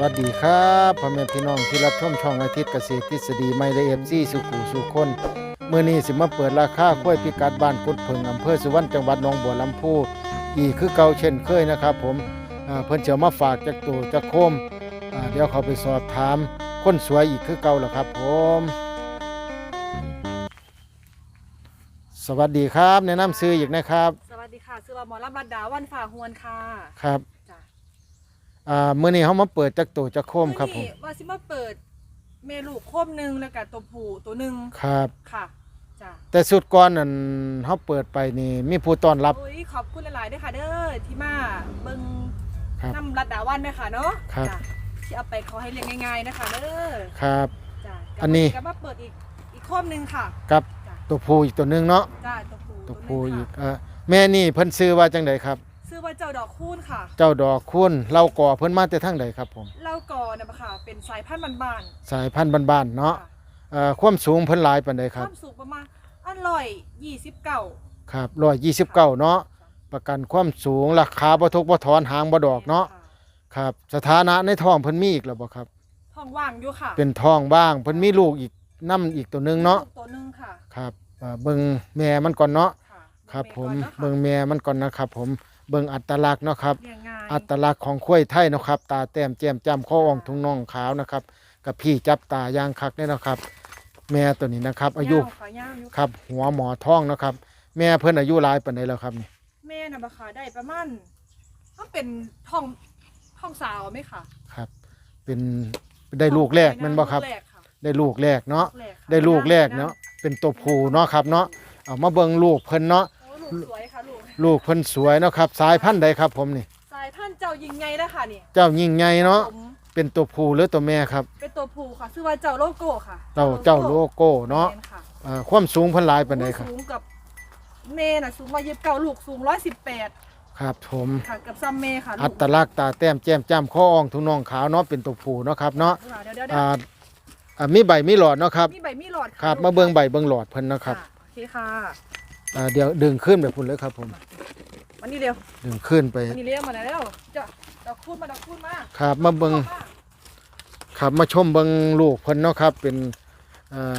วัสดีครับพ่อแม่พี่น้องที่รับชมช่องอาทิตย์เกษตรทฤษฎีไม่ละเอียดซี่สุขุสุคนเมื่อนี้สิมาเปิดราคากล้วยพิกัดบ้านกุดเพิงอำเภอสุวรรณจังหวัดหนองบัวลำพูอีกคือเก่าเช่นเคยนะครับ ผมอ่าเพิ่นจะมาฝากจากตู่จากโคมอ่าเดี๋ยวเขาไปสอบถามคนสวยอีกคือเก่าแล้วครับ ผม สวัสดีครับแนะนำซื้ออีกนะครับ สวัสดีค่ะชื่อว่าหมอลำรัดดาวันฝ่าหวนค่ะครับจ้ะ อ่าเมื่อนี้เขามาเปิดจากตู่จากโคมครับผมมื้อนี้ว่าสิมาเปิดเมลูกโคมหนึ่งแล้วก็ตัวผู้ตัวหนึ่งครับ ค่ะจ้ะแต่สุดก่อนนั่นเขาเปิดไปนี่มีผู้ต้อนรับ โอ้ยขอบคุณหลายๆด้วยค่ะ เด้อที่มาเบิ่งครับน้ำรัดดาวันด้วยค่ะเนาะครับ จ้ะที่เอาไปขอให้เรียนง่าย ๆนะคะเด้อครับ จ้ะอันนี้ ก็มาเปิดอีกอีกโคมหนึ่งค่ะกับจ้ะตัวผู้อีกตัวหนึงเนาะจ้ะตัวผู้ตัวหนึ่ผู้งอีกค่ะเอ่อแม่นี่เพิ่นซื้อว่าจังไดครับชื่อว่าเจ้าดอกคูณค่ะ เจ้าดอกคุณเราก่อเพิ่นมาแต่ทางใดครับผม เล่าก่อนนะค่ะ เป็นสายพันธุ์บานสายพันธุ์บ้านๆๆเนาะค่เอ่อความสูงเพิ่นหลายปานใดคครับวามสูงประมาณอันร้อยยี่สิบเก้าครับ129เนาะประกันความสูงราคาบ่ทุกบ่ถอนหางบ่ดอกเนาะครับสถานะในท้องเพิ่นมีอีกแล้วบ่ครับ ท้องว่างอยู่ค่ะเป็นท้องบ้างเพิ่นมีลูกอีกนํอีกตัวหนึงเนาะลูกตัวหนึงค่ะครับเอ่อเบิ่งแม่มันก่อนเนาะ ค่ะครับผมเบิ่เบิ่งงแม่มันก่อนนะครับผม เบิ่งอัตลักษณ์เนาะครับ เลี้ยงง่ายอัตลักษณ์ของข้วยไทยเนาะครับ ตาแต้มแจ่มจ้ำข้ออ่องทุงน่องขาวนะครับกับพี่จับตายางคักเนี่ยนะครับ แม่ตัวนี้นะครับ อายุยาวค่ะยาวอยู่ครับ หัวหมอท้องเนาะครับ แม่เพิ่นอายุหลายปานใดแล้วครับนี่แม่น่ะบ่ค่ะได้ประมาณถ้าเป็นท้องท้องสาวไหมค่ะครับ เป็นได้ลูกแรกแมันบ่ครับ ลูกแรกค่ะได้ลูกแรกเนาะลูกแรกค่ะได้ลูกแรกเนาะ เป็นตัวผู้เนาะครับเนาะ เอามาเบิ่งลูกเพิ่นเนาะ โอ้ลูกสวยค่ะ ลูกลูกเพิ่นสวยเนาะครับ สายพันธุ์ใดครับผมนี่ สายพันธุ์เจ้ายิงไงแล้วค่ะนี่เจ้ายิ่งใหญ่เนาะ ผมเป็นตัวผู้หรือตัวแม่ครับ เป็นตัวผู้ค่ะชื่อว่าเจ้าโลโก้ค่ะเจ้าเจ้าโลโก้เนาะแม่ค่เอ่อความสูงเพิ่นหลายปานใดครับ สูงกับแม่น่ะสูงว่ายิบเก้าลูกสูงร้อยสิบแปดครับผม ค่ะกับซัมเมค่ะลูอักตลักษณ์ตาแต้มแจ่มจ้ำข้ออ่องทุงน่องขาวเนาะเป็นตัวผู้เนาะครับเนาะเดี๋ยวเดี๋ยวเดี๋ยวอ่าอ่ามีใบมีหลอดเนาะครับมีใบมีหลอดะครับ ลูกมาเบิ่งใบเบิ่งหลอดเพิ่นเนาะครับะโอเคค่ะอ่าเดี๋ยวดึงขึ้นไปพุ่นเลยครับผมวั นนี้เร็วดึงขึ้นไปวันนี้เรียกมาแล้วจะดอกคูณมาดอกคูณมาครับมาเบิ่งมาครับมาชมเบิ่งลูกเพิ่นเนาะครับ เป็นอ่า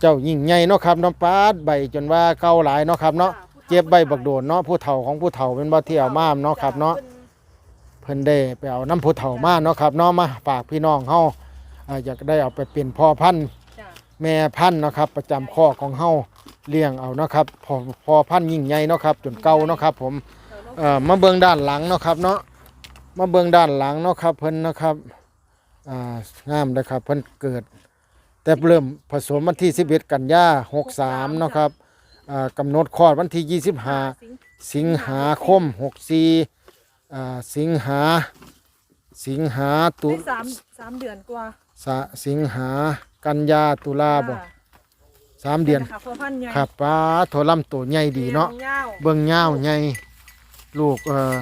เจ้ายิ่งใหญ่เนาะครับน้องปาดใบจนว่าเก่าหลายเนาะครับเนาะเจ็บใบบักโดนเนาะผู้เฒ่าของผู้เฒ่าเป็นบ่เที่ยวมามเนาะครับเนาะเพิ่นได้ไปเอาน้ำผู้เฒ่ามาเนาะครับเนาะมาฝากพี่น้องเฮาอ่าอยากได้เอาไปเป็นพ่อพันธุ์จ้ะแม่พันธุ์เนาะครับ ประจำข้อของเฮา เลี้ยงเอาเนาะครับพอพอพันธุ์ยิ่งใหญ่เนาะครับจนเก่าเนาะครับ ผมเดี๋ยวลูกเอ่อมาเบิ่งด้านหลังเนาะครับเนาะมาเบิ่งด้านหลังเนาะครับเพิ่นนะครับอ่างามเลยครับเพิ่นเกิด แต่เริ่มผสมวันที่11กันยา63เนาะครับอ่ากำหนดคลอดวันที่ 25 สิงสิงหาคม 64อ่าสิงหา สิงหาตุได้สามสามเดือนกว่า สะสิงหากันยาตุลาบ่ ค่ะ สามเดือนค่ะพ่อพันธุ์ใหญ่ครับป้าโทรลำตัวใหญ่ดีเนาะลี้ยงยาวเบิ่งยาวใหญ่ลูกเอ่อ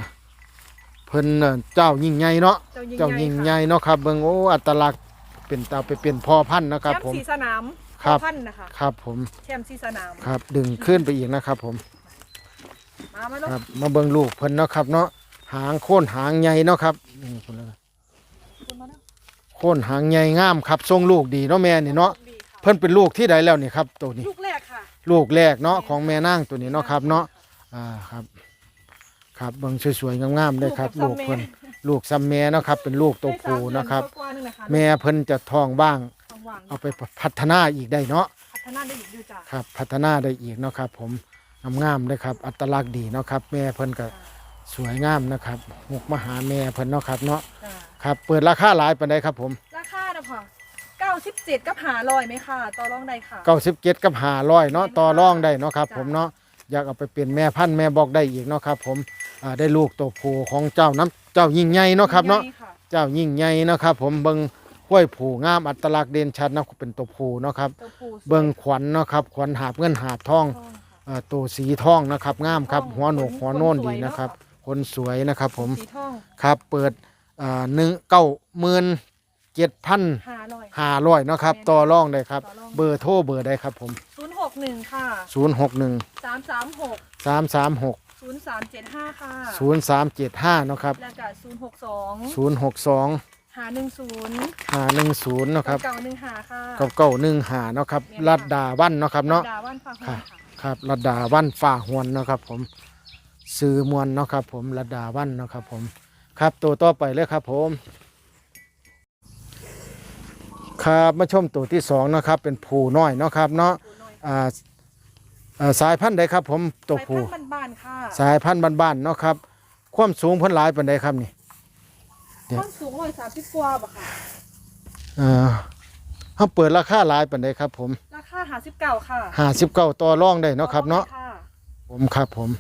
เพิ่นน่ะเจ้ายิ่งใหญ่เนาะเจ้ายิ่งใหญ่เนาะครับ เบิ่งโอ้อัตลักษณ์เป็นตาไปเป็นพ่อพันธุ์นะครับแชมผมป์สีสนามครับพ่อพันธุ์นะคะครับผมแชมป์สีสนามครับดึงขึ้นไปอีกนะครับผม มามาลูกครับมาเบิ่งลูกเพิ่นเนาะครับเนาะหางโค่นหางใหญ่เนาะครับนี่พุ่นแล้วนะคุณมาเนาะโค่นหางใหญ่งามครับทรงลูกดีเนาะแม่นี่เนาะดีค่ะเพิ่นเป็นลูกที่ใดแล้วนี่ครับตัวนี้ ลูกแรกค่ะ ลูกแรกเนาะของแม่นางตัวนี้เนาะครับเนาะอ่าครับ ครับเบิ่งสวยๆงามๆเลยครับ ลูกเพิ่นลูกซัมแม่เนาะครับเป็นลูกตัวผู้นะครับ ได้สามเดือกว่าๆนึงนะคะแม่เพิ่นจะท้องบ้างท้องว่างเอาไปพัฒนาอีกได้เนาะพัฒนาได้อีกดูจ้ะครับ พัฒนาได้อีกเนาะครับ ผมงามๆเลยครับ อัตลักษณ์ดีเนาะครับ แม่เพิ่นก็สวยงามนะครับหกมาหาแม่เพิ่นเนาะครับเนาะจ้ะครับ เปิดราคาหลายปานใดครับผม สิบเจ็ดกับหาลอยไหมค่ะต่อรองได้ค่ะ97กับ500เนาะต่อรองได้เนาะครับผมเนาะอยากเอาไปเป็นแม่พันธุ์แม่บอกได้อีกเนาะครับผมอ่าได้ลูกตัวผู้ของเจ้าน้ำเจ้ายิ่งใหญ่เนาะครับเนาะใหญ่ค่ะเจ้ายิ่งใหญ่เนาะครับผมเบิ่งห้วยผูงามอัตลักษณ์เด่นชัดเนาะเป็นตัวผู้เนาะครับ ตัวผู้สวยเบิ่งขวัญเนาะครับขวัญหาบเงินหาบทองทองค่ะ เอ่อตัวสีทองนะครับงามครับหัวโหนกหัวโน่นดีนะครับคนสวยนะครับผม สีทองครับเปิดอ่าหนึ่งเก้าหมื่น เจ็ดพันหาลอย ห้าร้อยเนาะครับต่อรองได้ครับ ต่อรอง เบอร์โทรเบอร์ใดครับผมศูนย์หกหนึ่งค่ะศูนย์หกหนึ่งสามสามหกสามสามหกศูศูนย์สามเจ็ดห้าค่ะ ศูนย์สามเจ็ดห้าเนาะครับแล้วก็ศูนย์หกสองศูนย์หกสองหาหนึ่งศูนย์ห้าหนึ่งศูนย์เนาะครับเก่าหนึ่งหาค่ะกับเก้าหนึ่งหาเนาะครับรัดดาวันเนาะครับเนาะ ดาวันฟ้าหงค่ะ ค่ะ ครับรัดดาวันฝ่าหวนเนาะครับผมซื้อมวลเนาะครับผมรัดดาวันเนาะครับผม ครับตัวต่อไปเลยครับผม ครับมาชมตัวที่สองเนาะครับเป็นผูน้อยเนาะครับเนาะปูน้อยอ่าอ่าสายพันธุ์ใดครับผมตัวสายผู พันธุ์บ้านๆค่ะสายพันธุ์บ้านๆเนาะครับ ความสูงเพิ่นหลายปานใดครับนี่ เดี๋ยว ต้นสูงร้อยสามสิบกว่าบ่ค่ะ เอ่อเฮาเปิดราคาหลายปานใดครับผมราคาหาสิบเก้าค่ะ59ต่อรองได้เนาะครับเนาะค่ะผมครับผม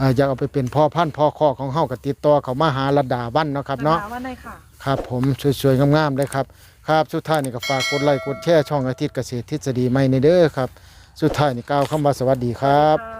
อ่าอยากเอาไปเป็นพ่อพันธุ์พ่อคอกของเฮาก็ติดต่อเขามาหาระดาวันเนาะครับเนาะดวันไหนค่ะ ครับผมสวยๆงามๆเลยครับ ครับสุดท้ายนี่ก็ฝากกดไลค์กดแชร์ช่องอาทิตย์เกษตรทฤษฎีใหม่ในเด้อครับ สุดท้ายนี่กล่าวคำว่าสวัสดีครับ